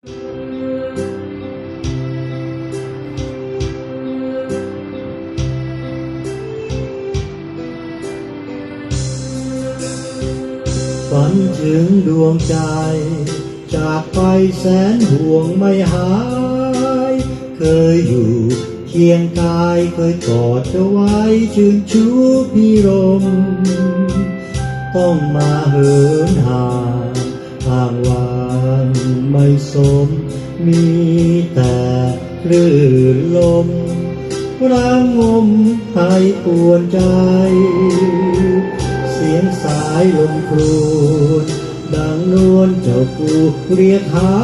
ฝันถึงดวงใจ จากไปแสนห่วงไม่หาย เคยอยู่เคียงกายเคยกอดเธอไว้ชื่นชูพี่รม ต้องมาเหินห่างห่างวา ไม่สม มีแต่คลื่นลมระงงมให้ปวนใจ เสียงสายลมครูนดังนวลเจ้าปูเรียกหา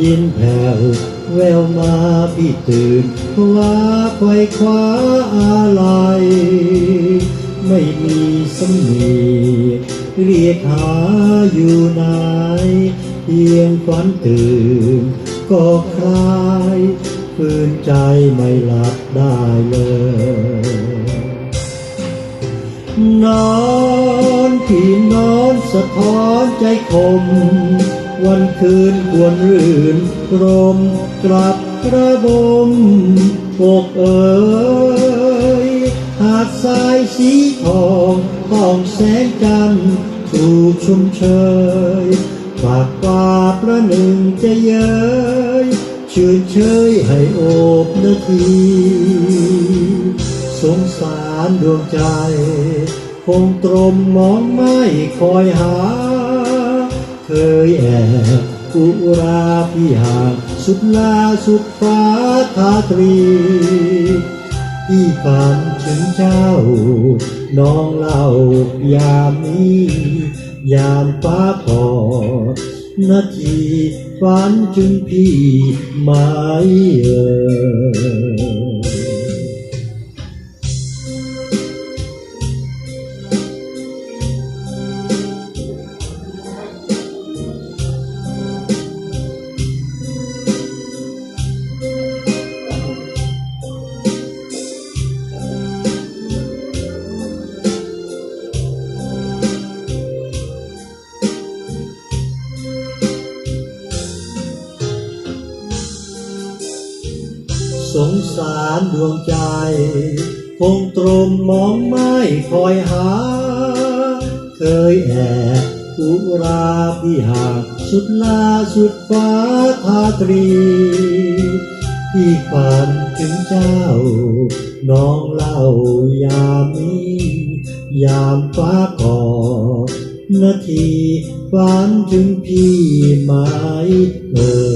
ยินแผ่วแววมาพี่ตื่นว่าไขว่คว้าอะไร ไม่มีสำนีเรียกหาอยู่ไหน พียงฝันตื่น ก็คลายฝืนใจไม่หลับได้เลย นอนที่นอนสะท้อนใจคม วันคืนควรรื่นรมกลับกระบมอกเอ๋ยหาดทรายสีทองต้องแสงจันทร์ถูกชุมเชย ปากปลาประหนึ่งจะเย้ยเชื่นเชยให้โอบนาที สงสารดวงใจ คงตรมมองไม่คอยหา เคยแอบอุราพี่หาสุดลาสุดฟ้าทาตรีพี่ฝันถึงเจ้า น้องเล่ายามนี้ ยามฟ้าพอนาทีฝันถึงพี่ไม่เอ่ย สงสารดวงใจ คงตรมมองไม่คอยหา เคยแอบอุราพี่หากสุดลาสุดฟ้าทาตรีพี่ฝันถึงเจ้า น้องเล่ายามนี้ยามฟ้ากอดนาทีฝันถึงพี่ไหมเอ่ย